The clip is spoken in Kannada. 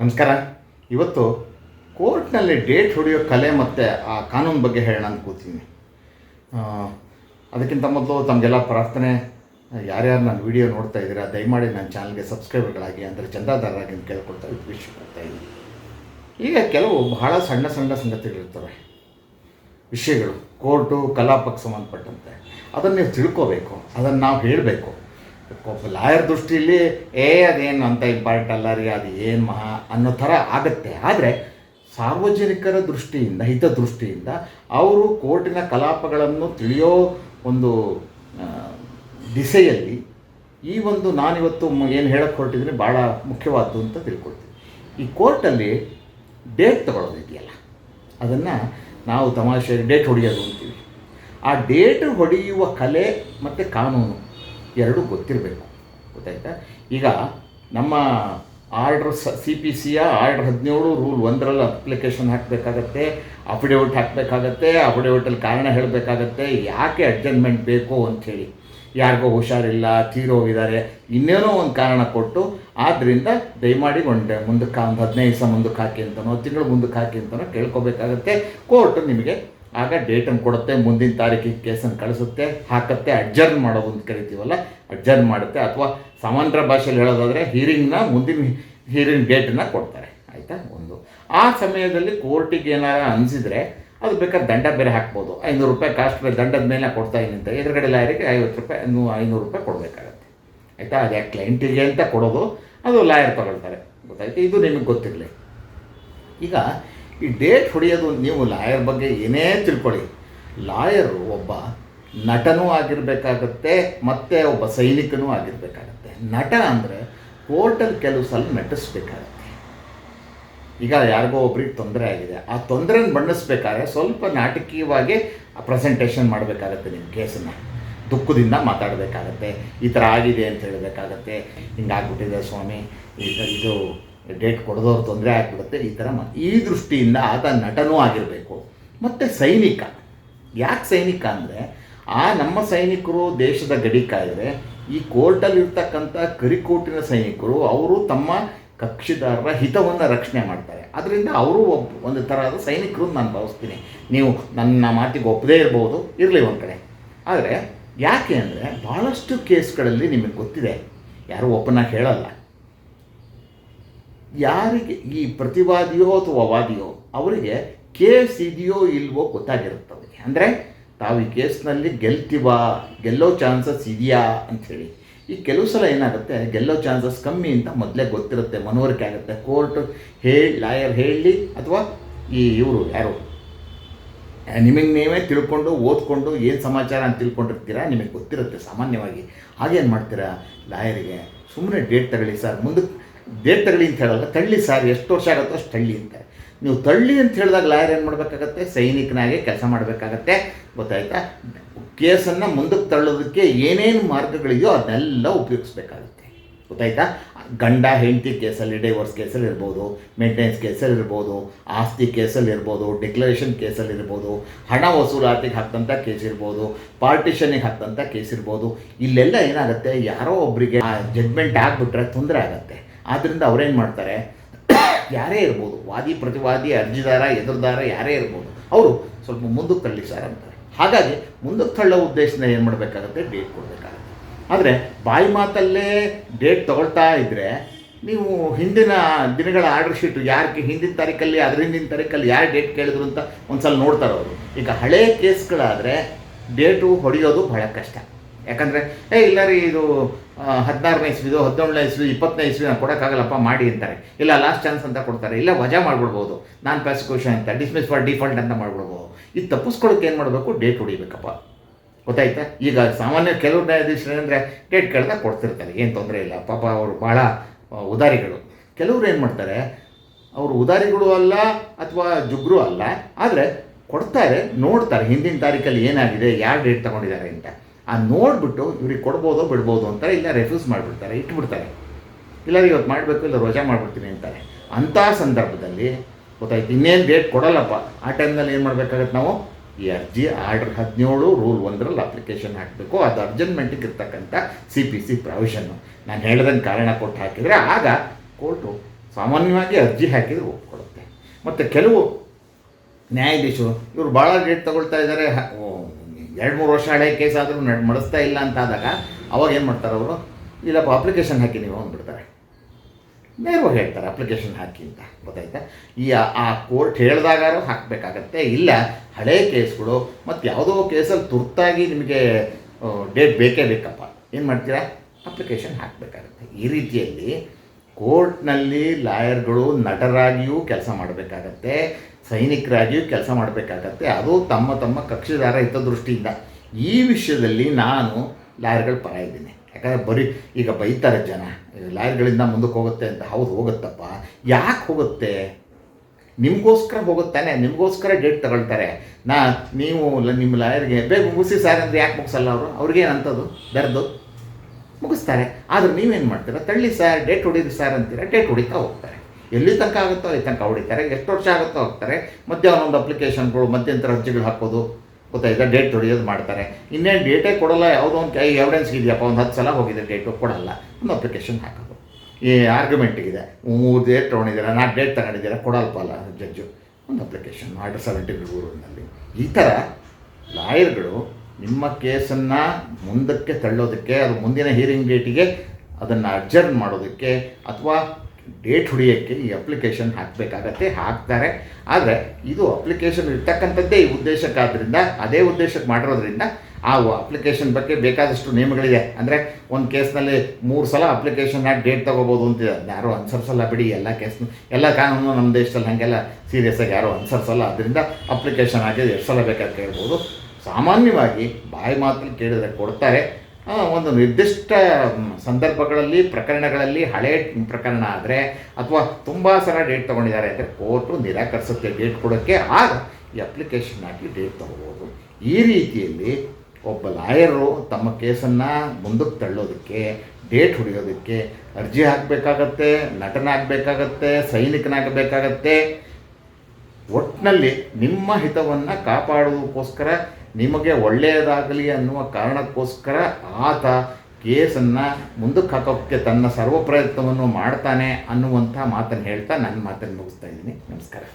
ನಮಸ್ಕಾರ. ಇವತ್ತು ಕೋರ್ಟ್ನಲ್ಲಿ ಡೇಟ್ ಹೊಡೆಯೋ ಕಲೆ ಮತ್ತು ಆ ಕಾನೂನು ಬಗ್ಗೆ ಹೇಳೋಣ ಅಂತ ಅದಕ್ಕಿಂತ ಮೊದಲು ತಮಗೆಲ್ಲ ಪ್ರಾರ್ಥನೆ, ಯಾರ್ಯಾರು ನನ್ನ ವಿಡಿಯೋ ನೋಡ್ತಾ ಇದ್ದೀರಾ, ದಯಮಾಡಿ ನನ್ನ ಚಾನಲ್ಗೆ ಸಬ್ಸ್ಕ್ರೈಬರ್ಗಳಾಗಿ, ಅಂದರೆ ಚಂದಾದಾರರಾಗಿ ಅಂತ ಕೇಳ್ಕೊಳ್ತಾ ವಿಶ್ ಇದ್ದೀನಿ ಈಗ ಕೆಲವು ಬಹಳ ಸಣ್ಣ ಸಣ್ಣ ಸಂಗತಿಗಳಿರ್ತವೆ. ವಿಷಯಗಳು, ಕೋರ್ಟು, ಕಲಾಪಕ್ಕೆ ಸಂಬಂಧಪಟ್ಟಂತೆ. ಅದನ್ನು ನೀವು ತಿಳ್ಕೋಬೇಕು, ಅದನ್ನು ನಾವು ಹೇಳಬೇಕು. ಲಾಯರ್ ದೃಷ್ಟಿಯಲ್ಲಿ ಏ, ಅದೇನು ಅಂತ ಇಂಪಾರ್ಟೆಂಟ್ ಅಲ್ಲ ರೀ ಅದು ಏನು ಮಹಾ ಅನ್ನೋ ಥರ ಆಗುತ್ತೆ. ಆದರೆ ಸಾರ್ವಜನಿಕರ ದೃಷ್ಟಿಯಿಂದ ಹಿತದೃಷ್ಟಿಯಿಂದ ಅವರು ಕೋರ್ಟಿನ ಕಲಾಪಗಳನ್ನು ತಿಳಿಯೋ ಒಂದು ದಿಸೆಯಲ್ಲಿ ಈ ಒಂದು ನಾನಿವತ್ತು ಏನು ಹೇಳಕ್ಕೆ ಹೊರಟಿದ್ರೆ ಭಾಳ ಮುಖ್ಯವಾದ್ದು ಅಂತ ತಿಳ್ಕೊಳ್ತೀನಿ. ಈ ಕೋರ್ಟಲ್ಲಿ ಡೇಟ್ ತಗೊಳ್ಳೋದಿದೆಯಲ್ಲ ಅದನ್ನು ನಾವು ತಮಾಷೆಯಲ್ಲಿ ಡೇಟ್ ಹೊಡೆಯೋದು ಅಂತೀವಿ. ಆ ಡೇಟ್ ಹೊಡೆಯುವ ಕಲೆ ಮತ್ತು ಕಾನೂನು. ಎರಡೂ ಗೊತ್ತಿರಬೇಕು. ಗೊತ್ತಾಯ್ತಾ? ಈಗ ನಮ್ಮ ಆರ್ಡ್ರ್ ಸಿ ಪಿ ಸಿಯ ಆರ್ಡ್ರ್ ಹದಿನೇಳು ರೂಲ್ ಒಂದರಲ್ಲಿ ಅಪ್ಲಿಕೇಶನ್ ಹಾಕಬೇಕಾಗತ್ತೆ, ಅಫಿಡೇವಿಟ್ ಹಾಕಬೇಕಾಗತ್ತೆ, ಅಫಿಡೇವಿಟಲ್ಲಿ ಕಾರಣ ಹೇಳಬೇಕಾಗತ್ತೆ, ಯಾಕೆ ಅಡ್ಜಸ್ಟ್ಮೆಂಟ್ ಬೇಕು ಅಂಥೇಳಿ. ಯಾರಿಗೋ ಹುಷಾರಿಲ್ಲ ತೀರೋಗಿದ್ದಾರೆ ಇನ್ನೇನೋ ಒಂದು ಕಾರಣ ಕೊಟ್ಟು ಆದ್ದರಿಂದ ದಯಮಾಡಿ ಒಂದು ಮುಂದಕ್ಕೆ ಒಂದು ಹದಿನೈದು ದಿವಸ ಮುಂದಕ್ಕೆ ಹಾಕಿ ಅಂತನೋ, ತಿಂಗಳು ಮುಂದಕ್ಕೆ ಹಾಕಿ ಅಂತನೋ ಕೇಳ್ಕೊಬೇಕಾಗತ್ತೆ. ಕೋರ್ಟ್ ನಿಮಗೆ ಆಗ ಡೇಟನ್ನು ಕೊಡುತ್ತೆ, ಮುಂದಿನ ತಾರೀಕಿಗೆ ಕೇಸನ್ನು ಕಳಿಸುತ್ತೆ, ಹಾಕತ್ತೆ ಅಡ್ಜರ್ನ್ ಮಾಡೋದು ಅಂತ ಕರಿತೀವಲ್ಲ ಅಡ್ಜರ್ನ್ ಮಾಡುತ್ತೆ. ಅಥವಾ ಸಮಾಂತರ ಭಾಷೆಯಲ್ಲಿ ಹೇಳೋದಾದರೆ ಹೀರಿಂಗ್ನ ಮುಂದಿನ ಹೀರಿಂಗ್ ಡೇಟನ್ನು ಕೊಡ್ತಾರೆ. ಆಯಿತಾ? ಒಂದು. ಆ ಸಮಯದಲ್ಲಿ ಕೋರ್ಟಿಗೆ ಏನಾರ ಅನಿಸಿದರೆ ಅದು ಬೇಕಾದ್ರೆ ದಂಡ ಬೇರೆ ಹಾಕ್ಬೋದು. ಐನೂರು ರೂಪಾಯಿ ಕಾಸ್ಟ್ ಬೇರೆ ದಂಡದ ಮೇಲೆ ಕೊಡ್ತಾ ಇದ್ದೀನಿ ಅಂತ. ಎದುರುಗಡೆ ಲಾಯರಿಗೆ ಐವತ್ತು ರೂಪಾಯಿ ಐನೂರು ರೂಪಾಯಿ ಕೊಡಬೇಕಾಗತ್ತೆ. ಆಯಿತಾ? ಅದೇ ಕ್ಲೈಂಟಿಗೆ ಅಂತ ಕೊಡೋದು, ಅದು ಲಾಯರ್ ತಗೊಳ್ತಾರೆ. ಗೊತ್ತಾಯ್ತು? ಇದು ನಿಮಗೆ ಗೊತ್ತಿರಲಿ. ಈಗ ಈ ಡೇಟ್ ಹೊಡೆಯೋದು ನೀವು ಲಾಯರ್ ಬಗ್ಗೆ ಏನೇ ತಿಳ್ಕೊಳ್ಳಿ. ಲಾಯರು ಒಬ್ಬ ನಟನೂ ಆಗಿರಬೇಕಾಗತ್ತೆ, ಮತ್ತು ಒಬ್ಬ ಸೈನಿಕನೂ ಆಗಿರಬೇಕಾಗತ್ತೆ. ನಟ ಅಂದರೆ ಕೋರ್ಟಲ್ಲಿ ಕೆಲವು ಸಲ ನಟಿಸ್ಬೇಕಾಗತ್ತೆ ಈಗ ಯಾರಿಗೋ ಒಬ್ರಿಗೆ ತೊಂದರೆ ಆಗಿದೆ. ಆ ತೊಂದರೆನ ಬಣ್ಣಿಸ್ಬೇಕಾದ್ರೆ ಸ್ವಲ್ಪ ನಾಟಕೀಯವಾಗಿ ಪ್ರೆಸೆಂಟೇಷನ್ ಮಾಡಬೇಕಾಗತ್ತೆ ನಿಮ್ಮ ಕೇಸನ್ನು. ದುಃಖದಿಂದ ಮಾತಾಡಬೇಕಾಗತ್ತೆ. ಈ ಥರ ಆಗಿದೆ ಅಂತ ಹೇಳಬೇಕಾಗತ್ತೆ. ಹಿಂಗಾಗ್ಬಿಟ್ಟಿದೆ ಸ್ವಾಮಿ. ಇದು ಡೇಟ್ ಕೊಡೋದವ್ರು ತೊಂದರೆ ಆಗಿಬಿಡುತ್ತೆ. ಈ ಥರ ಈ ದೃಷ್ಟಿಯಿಂದ ಆತ ನಟನೂ ಆಗಿರಬೇಕು. ಮತ್ತು ಸೈನಿಕ. ಯಾಕೆ ಸೈನಿಕ ಅಂದರೆ, ಆ ನಮ್ಮ ಸೈನಿಕರು ದೇಶದ ಗಡಿ ಕಾಯಿದ್ರೆ ಈ ಕೋರ್ಟಲ್ಲಿರ್ತಕ್ಕಂಥ ಕರಿಕೋಟಿನ ಸೈನಿಕರು, ಅವರು ತಮ್ಮ ಕಕ್ಷಿದಾರರ ಹಿತವನ್ನು ರಕ್ಷಣೆ ಮಾಡ್ತಾರೆ. ಅದರಿಂದ ಅವರು ಒಬ್ಬ ಒಂದು ಥರದ ಸೈನಿಕರು ನಾನು ಭಾವಿಸ್ತೀನಿ. ನೀವು ನನ್ನ ಮಾತಿಗೆ ಒಪ್ಪದೇ ಇರ್ಬೋದು. ಇರಲಿ ಒಂದು ಕಡೆ. ಆದರೆ, ಯಾಕೆ ಅಂದರೆ ಭಾಳಷ್ಟು ಕೇಸ್ಗಳಲ್ಲಿ ನಿಮಗೆ ಗೊತ್ತಿದೆ. ಯಾರೂ ಒಪ್ಪನಾಗಿ ಹೇಳಲ್ಲ. ಯಾರಿಗೆ ಈ ಪ್ರತಿವಾದಿಯೋ ಅಥವಾ ವಾದಿಯೋ, ಅವರಿಗೆ ಕೇಸ್ ಇದೆಯೋ ಇಲ್ವೋ ಗೊತ್ತಾಗಿರುತ್ತೆ ಅವರಿಗೆ ಅಂದರೆ ತಾವು ಈ ಕೇಸ್ನಲ್ಲಿ ಗೆಲ್ತೀವಾ, ಗೆಲ್ಲೋ ಚಾನ್ಸಸ್ ಇದೆಯಾ ಅಂಥೇಳಿ. ಈ ಕೆಲವು ಸಲ ಏನಾಗುತ್ತೆ, ಗೆಲ್ಲೋ ಚಾನ್ಸಸ್ ಕಮ್ಮಿ ಅಂತ ಮೊದಲೇ ಗೊತ್ತಿರುತ್ತೆ, ಮನವರಿಕೆ ಆಗುತ್ತೆ. ಕೋರ್ಟ್ ಹೇಳಿ ಲಾಯರ್ ಹೇಳಿ, ಅಥವಾ ಈ ಇವರು ಯಾರು? ನಿಮಗೆ ನೀವೇ ತಿಳ್ಕೊಂಡು, ಓದ್ಕೊಂಡು, ಏನು ಸಮಾಚಾರ ಅಂತ ತಿಳ್ಕೊಂಡಿರ್ತೀರಾ? ನಿಮಗೆ ಗೊತ್ತಿರುತ್ತೆ ಸಾಮಾನ್ಯವಾಗಿ. ಹಾಗೇನು ಮಾಡ್ತೀರಾ? ಲಾಯರಿಗೆ ಸುಮ್ಮನೆ ಡೇಟ್ ತಗೊಳ್ಳಿ ಸರ್. ಮುಂದಕ್ಕೆ ತಗೊಳ್ಳಿ ಅಂತ ಹೇಳಲ್ಲ, ತಳ್ಳಿ ಸಾರ್, ಎಷ್ಟು ವರ್ಷ ಆಗುತ್ತೋ ಅಷ್ಟು ತಳ್ಳಿ ಅಂತ. ನೀವು ತಳ್ಳಿ ಅಂತ ಹೇಳಿದಾಗ ಲಾಯರ್ ಏನು ಮಾಡಬೇಕಾಗತ್ತೆ? ಸೈನಿಕನಾಗೆ ಕೆಲಸ ಮಾಡಬೇಕಾಗತ್ತೆ. ಗೊತ್ತಾಯ್ತಾ? ಕೇಸನ್ನು ಮುಂದಕ್ಕೆ ತಳ್ಳೋದಕ್ಕೆ ಏನೇನು ಮಾರ್ಗಗಳಿದೆಯೋ ಅದನ್ನೆಲ್ಲ ಉಪಯೋಗಿಸ್ಬೇಕಾಗುತ್ತೆ. ಗೊತ್ತಾಯ್ತಾ? ಗಂಡ, ಹೆಂಡತಿ ಕೇಸಲ್ಲಿ ಡೈವರ್ಸ್ ಕೇಸಲ್ಲಿ ಇರ್ಬೋದು ಮೇಂಟೆನೆನ್ಸ್ ಕೇಸಲ್ಲಿ ಇರ್ಬೋದು, ಆಸ್ತಿ ಕೇಸಲ್ಲಿ ಇರ್ಬೋದು ಡಿಕ್ಲರೇಷನ್ ಕೇಸಲ್ಲಿ ಇರ್ಬೋದು, ಹಣ ವಸೂಲಾತಿಗೆ ಹಾಕ್ತಂಥ ಕೇಸ್ ಇರ್ಬೋದು ಪಾರ್ಟಿಷನಿಗೆ ಹಾಕ್ತಂಥ ಕೇಸ್ ಇರ್ಬೋದು. ಇಲ್ಲೆಲ್ಲ ಏನಾಗುತ್ತೆ? ಯಾರೋ ಒಬ್ಬರಿಗೆ ಜಡ್ಮೆಂಟ್ ಆಗಿಬಿಟ್ರೆ ತೊಂದರೆ ಆಗುತ್ತೆ. ಆದ್ದರಿಂದ ಅವ್ರೇನು ಮಾಡ್ತಾರೆ? ಯಾರೇ ಇರ್ಬೋದು, ವಾದಿ ಪ್ರತಿವಾದಿ, ಅರ್ಜಿದಾರ, ಎದುರುದಾರ ಯಾರೇ ಇರ್ಬೋದು, ಅವರು ಸ್ವಲ್ಪ ಮುಂದಕ್ಕೆ ತಳ್ಳಿ ಸರ್ ಅಂತಾರೆ. ಹಾಗಾಗಿ ಮುಂದಕ್ಕೆ ತಳ್ಳೋ ಉದ್ದೇಶದಿಂದ ಏನು ಮಾಡಬೇಕಾಗುತ್ತೆ? ಡೇಟ್ ಕೊಡಬೇಕಾಗುತ್ತೆ. ಆದರೆ ಬಾಯಿ ಮಾತಲ್ಲೇ ಡೇಟ್ ತಗೊಳ್ತಾ ಇದ್ದರೆ ನೀವು ಹಿಂದಿನ ದಿನಗಳ ಆರ್ಡರ್ ಶೀಟು ಯಾರಿಗೆ ಹಿಂದಿನ ತಾರೀಕಲ್ಲಿ, ಅದ್ರ ಹಿಂದಿನ ತಾರೀಕಲ್ಲಿ ಯಾರು ಡೇಟ್ ಕೇಳಿದ್ರು ಅಂತ ಒಂದು ಸಲ ನೋಡ್ತಾರೆ ಅವರು ಈಗ ಹಳೆ ಕೇಸ್ಗಳಾದರೆ ಡೇಟು ಹೊಡೆಯೋದು ಬಹಳ ಕಷ್ಟ. ಯಾಕಂದರೆ, ಏ ಇಲ್ಲ ರೀ ಇದು ಹದಿನಾರನೇ ಇಸ್ವಿದು, ಹದಿನೇಳನೇ ಇಸ್ವಿ, ಇಪ್ಪತ್ತನೇ ಇಸ್ವಿ ನಾನು ಕೊಡೋಕ್ಕಾಗಲ್ಲಪ್ಪ ಮಾಡಿ ಅಂತಾರೆ. ಇಲ್ಲ, ಲಾಸ್ಟ್ ಚಾನ್ಸ್ ಅಂತ ಕೊಡ್ತಾರೆ. ಇಲ್ಲ, ವಜಾ ಮಾಡ್ಬಿಡ್ಬೋದು. ನಾನ್ ಪ್ರಾಸಿಕ್ಯೂಷನ್ ಅಂತ ಡಿಸ್ಮಿಸ್ ಫಾರ್ ಡಿಫಾಲ್ಟ್ ಅಂತ ಮಾಡ್ಬಿಡ್ಬೋದು. ಇದು ತಪ್ಪಿಸ್ಕೊಳ್ಳೋಕೆ ಏನು ಮಾಡಬೇಕು? ಡೇಟ್ ಹೊಡಿಬೇಕಪ್ಪ. ಗೊತ್ತಾಯ್ತಾ? ಈಗ ಸಾಮಾನ್ಯ ಕೆಲವು ನ್ಯಾಯಾಧೀಶರು ಏನಂದರೆ ಡೇಟ್ ಕೇಳಿದಾಗ ಕೊಡ್ತಿರ್ತಾರೆ, ಏನು ತೊಂದರೆ ಇಲ್ಲ. ಪಾಪ ಅವರು ಭಾಳ ಉದಾರಿಗಳು. ಕೆಲವರು ಏನು ಮಾಡ್ತಾರೆ, ಅವರು ಉದಾರಿಗಳು ಅಲ್ಲ ಅಥವಾ ಜುಗ್ರು ಅಲ್ಲ, ಆದರೆ ಕೊಡ್ತಾರೆ, ನೋಡ್ತಾರೆ, ಹಿಂದಿನ ತಾರೀಕಲ್ಲಿ ಏನಾಗಿದೆ, ಯಾರು ಡೇಟ್ ತಗೊಂಡಿದ್ದಾರೆ ಅಂತ. ಆ ನೋಡಿಬಿಟ್ಟು ಇವ್ರಿಗೆ ಕೊಡ್ಬೋದೋ ಬಿಡ್ಬೋದು ಅಂತಾರೆ, ಇಲ್ಲ ರೆಫ್ಯೂಸ್ ಮಾಡಿಬಿಡ್ತಾರೆ, ಇಟ್ಬಿಡ್ತಾರೆ. ಇಲ್ಲ ಇವತ್ತು ಮಾಡಬೇಕು, ಇಲ್ಲ ರೋಜಾ ಮಾಡಿಬಿಡ್ತೀನಿ ಅಂತಾರೆ. ಅಂಥ ಸಂದರ್ಭದಲ್ಲಿ ಗೊತ್ತಾಯ್ತು, ಇನ್ನೇನು ಡೇಟ್ ಕೊಡಲ್ಲಪ್ಪ. ಆ ಟೈಮ್ನಲ್ಲಿ ಏನು ಮಾಡಬೇಕಾಗತ್ತೆ ನಾವು? ಈ ಅರ್ಜಿ, ಆರ್ಡರ್ ಹದಿನೇಳು ರೂಲ್ ಒಂದರಲ್ಲಿ ಅಪ್ಲಿಕೇಶನ್ ಹಾಕಬೇಕು. ಅದು ಅರ್ಜೆಂಟ್ಮೆಂಟಿಗೆ ಇರ್ತಕ್ಕಂಥ ಸಿ ಪಿ ಸಿ ಪ್ರಾವಿಷನ್ನು ನಾನು ಹೇಳ್ದಂಗೆ ಕಾರಣ ಕೊಟ್ಟು ಹಾಕಿದರೆ ಆಗ ಕೋರ್ಟು ಸಾಮಾನ್ಯವಾಗಿ ಅರ್ಜಿ ಹಾಕಿದರೆ ಒಪ್ಕೊಡುತ್ತೆ. ಮತ್ತು ಕೆಲವು ನ್ಯಾಯಾಧೀಶರು, ಇವರು ಭಾಳ ಡೇಟ್ ತಗೊಳ್ತಾ ಇದ್ದಾರೆ ಎರಡು ಮೂರು ವರ್ಷ ಹಳೆ ಕೇಸ್ ಆದರೂ ನಡ್, ಮಡಿಸ್ತಾ ಇಲ್ಲ ಅಂತ ಆದಾಗ ಅವಾಗ ಏನು ಮಾಡ್ತಾರೆ ಅವರು? ಇಲ್ಲಪ್ಪ ಅಪ್ಲಿಕೇಶನ್ ಹಾಕಿ ನೀವು ಅಂದ್ಬಿಡ್ತಾರೆ. ನೇರವಾಗಿ ಹೇಳ್ತಾರೆ ಅಪ್ಲಿಕೇಶನ್ ಹಾಕಿ ಅಂತ ಗೊತ್ತಾಯ್ತಾ? ಈ ಆ ಕೋರ್ಟ್ ಹೇಳಿದಾಗಾರು ಹಾಕಬೇಕಾಗತ್ತೆ, ಇಲ್ಲ ಹಳೆ ಕೇಸ್ಗಳು ಮತ್ತು ಯಾವುದೋ ಕೇಸಲ್ಲಿ ತುರ್ತಾಗಿ ನಿಮಗೆ ಡೇಟ್ ಬೇಕೇ ಬೇಕಪ್ಪ. ಏನು ಮಾಡ್ತೀರಾ? ಅಪ್ಲಿಕೇಶನ್ ಹಾಕಬೇಕಾಗತ್ತೆ. ಈ ರೀತಿಯಲ್ಲಿ ಕೋರ್ಟ್ನಲ್ಲಿ ಲಾಯರ್ಗಳು ನಟರಾಗಿಯೂ ಕೆಲಸ ಮಾಡಬೇಕಾಗತ್ತೆ. ಸೈನಿಕರಾಗಿಯೂ ಕೆಲಸ ಮಾಡಬೇಕಾಗತ್ತೆ. ಅದು ತಮ್ಮ ತಮ್ಮ ಕಕ್ಷಿದಾರ ಹಿತದೃಷ್ಟಿಯಿಂದ. ಈ ವಿಷಯದಲ್ಲಿ ನಾನು ಲಾಯರ್ಗಳ ಪರ ಇದ್ದೀನಿ. ಯಾಕಂದರೆ ಬರೀ ಈಗ ಬೈತಾರೆ ಜನ. ಲಾಯರ್ಗಳಿಂದ ಮುಂದಕ್ಕೆ ಹೋಗುತ್ತೆ ಅಂತ. ಹೌದು, ಹೋಗುತ್ತಪ್ಪ. ಯಾಕೆ ಹೋಗುತ್ತೆ? ನಿಮಗೋಸ್ಕರ ಹೋಗುತ್ತಾನೆ. ನಿಮಗೋಸ್ಕರ ಡೇಟ್ ತಗೊಳ್ತಾರೆ. ನಾ, ನೀವು ನಿಮ್ಮ ಲಾಯರ್ಗೆ ಬೇಗ ಮುಗಿಸಿ ಸಾರ್ ಅಂದರೆ ಯಾಕೆ ಮುಗಿಸಲ್ಲ ಅವರು? ಅವ್ರಿಗೇನಂಥದ್ದು ಬೆರೆದು ಮುಗಿಸ್ತಾರೆ. ಆದ್ರೆ ನೀವೇನು ಮಾಡ್ತೀರಾ? ತಳ್ಳಿ ಸರ್, ಡೇಟ್ ಹೊಡೀರಿ ಸರ್ ಅಂತೀರ? ಡೇಟ್ ಹೊಡಿತಾ ಹೋಗ್ತಾರೆ. ಎಲ್ಲಿ ತನಕ ಆಗುತ್ತೋ ಅಲ್ಲಿ ತನಕ ಹೊಡಿತಾರೆ. ಎಷ್ಟು ವರ್ಷ ಆಗುತ್ತೋ ಹೋಗ್ತಾರೆ. ಮಧ್ಯ ಒಂದೊಂದು ಅಪ್ಲಿಕೇಶನ್ಗಳು ಮಧ್ಯಂತರ ಅರ್ಜಿಗಳು ಹಾಕೋದು ಗೊತ್ತಾಯ್ತಾ? ಡೇಟ್ ಹೊಡೆಯೋದು ಮಾಡ್ತಾರೆ. ಇನ್ನೇನು ಡೇಟೇ ಕೊಡಲ್ಲ, ಯಾವುದೋ ಒಂದು ಕೈ ಎವಿಡೆನ್ಸ್ ಇದೆಯಪ್ಪ, ಒಂದು ಹತ್ತು ಸಲ ಹೋಗಿದೆ ಡೇಟು ಕೊಡಲ್ಲ. ಒಂದು ಅಪ್ಲಿಕೇಶನ್ ಹಾಕೋದು. ಈ ಆರ್ಗ್ಯುಮೆಂಟಿಗಿದೆ ಮೂರು ಡೇಟ್ ತೊಗೊಂಡಿದ್ದೀರಾ, ನಾಲ್ಕು ಡೇಟ್ ತಗೊಂಡಿದ್ದೀರಾ, ಕೊಡಲ್ಪ ಅಲ್ಲ ಜಡ್ಜು ಒಂದು ಅಪ್ಲಿಕೇಶನ್ ಆರ್ಡರ್ ಸೆವೆಂಟಿ ಊರಿನಲ್ಲಿ. ಈ ಥರ ಲಾಯರ್ಗಳು ನಿಮ್ಮ ಕೇಸನ್ನು ಮುಂದಕ್ಕೆ ತಳ್ಳೋದಕ್ಕೆ, ಅದು ಮುಂದಿನ ಹೀರಿಂಗ್ ಡೇಟಿಗೆ ಅದನ್ನು ಅಡ್ಜರ್ನ್ ಮಾಡೋದಕ್ಕೆ, ಅಥವಾ ಡೇಟ್ ಹುಡಿಯೋಕ್ಕೆ ಈ ಅಪ್ಲಿಕೇಶನ್ ಹಾಕಬೇಕಾಗತ್ತೆ, ಹಾಕ್ತಾರೆ. ಆದರೆ ಇದು ಅಪ್ಲಿಕೇಶನ್ ಇರ್ತಕ್ಕಂಥದ್ದೇ ಈ ಉದ್ದೇಶಕ್ಕಾದ್ರಿಂದ ಅದೇ ಉದ್ದೇಶಕ್ಕೆ ಮಾಡಿರೋದ್ರಿಂದ ಆ ಅಪ್ಲಿಕೇಶನ್ ಬಗ್ಗೆ ಬೇಕಾದಷ್ಟು ನಿಯಮಗಳಿದೆ. ಅಂದರೆ ಒಂದು ಕೇಸ್ನಲ್ಲಿ ಮೂರು ಸಲ ಅಪ್ಲಿಕೇಶನ್ ಹಾಕಿ ಡೇಟ್ ತೊಗೋಬೋದು ಅಂತ ಯಾರು ಅನ್ಸರ್ಸಲ್ಲ ಬಿಡಿ, ಎಲ್ಲ ಕೇಸ್ನು ಎಲ್ಲ ಕಾನೂನು ನಮ್ಮ ದೇಶದಲ್ಲಿ ಹಾಗೆಲ್ಲ ಸೀರಿಯಸ್ಸಾಗಿ ಯಾರೋ ಅನ್ಸರ್ಸಲ್ಲ ಅದರಿಂದ ಅಪ್ಲಿಕೇಶನ್ ಹಾಕಿದ್ರೆ ಎಷ್ಟು ಸಲ ಬೇಕಾದ್ರೆ ಕೇಳ್ಬೋದು. ಸಾಮಾನ್ಯವಾಗಿ ಬಾಯಿ ಮಾತಲ್ಲಿ ಕೇಳಿದರೆ ಕೊಡ್ತಾರೆ. ಒಂದು ನಿರ್ದಿಷ್ಟ ಸಂದರ್ಭಗಳಲ್ಲಿ, ಪ್ರಕರಣಗಳಲ್ಲಿ ಹಳೆ ಪ್ರಕರಣ ಆದರೆ, ಅಥವಾ ತುಂಬ ಸಲ ಡೇಟ್ ತೊಗೊಂಡಿದ್ದಾರೆ ಅಂದರೆ ಕೋರ್ಟು ನಿರಾಕರಿಸುತ್ತೆ ಡೇಟ್ ಕೊಡೋಕ್ಕೆ, ಆಗ ಈ ಅಪ್ಲಿಕೇಶನ್ ಹಾಕಿ ಡೇಟ್ ತೊಗೋಬೋದು. ಈ ರೀತಿಯಲ್ಲಿ ಒಬ್ಬ ಲಾಯರು ತಮ್ಮ ಕೇಸನ್ನು ಮುಂದಕ್ಕೆ ತಳ್ಳೋದಕ್ಕೆ, ಡೇಟ್ ಹೊಡೆಯೋದಕ್ಕೆ, ಅರ್ಜಿ ಹಾಕಬೇಕಾಗತ್ತೆ ನಟನಾಗಬೇಕಾಗತ್ತೆ ಸೈನಿಕನಾಗಬೇಕಾಗತ್ತೆ ಒಟ್ಟಿನಲ್ಲಿ ನಿಮ್ಮ ಹಿತವನ್ನು ಕಾಪಾಡುವುದಕ್ಕೋಸ್ಕರ ನಿಮಗೆ ಒಳ್ಳೆಯದಾಗಲಿ ಅನ್ನುವ ಕಾರಣಕ್ಕೋಸ್ಕರ ಆತ ಕೇಸನ್ನು ಮುಂದಕ್ಕೆ ಹಾಕೋಕ್ಕೆ ತನ್ನ ಸರ್ವ ಪ್ರಯತ್ನವನ್ನು ಮಾಡ್ತಾನೆ ಅನ್ನುವಂಥ ಮಾತನ್ನು ಹೇಳ್ತಾ ನನ್ನ ಮಾತನ್ನು ಮುಗಿಸ್ತಾ ಇದ್ದೀನಿ. ನಮಸ್ಕಾರ.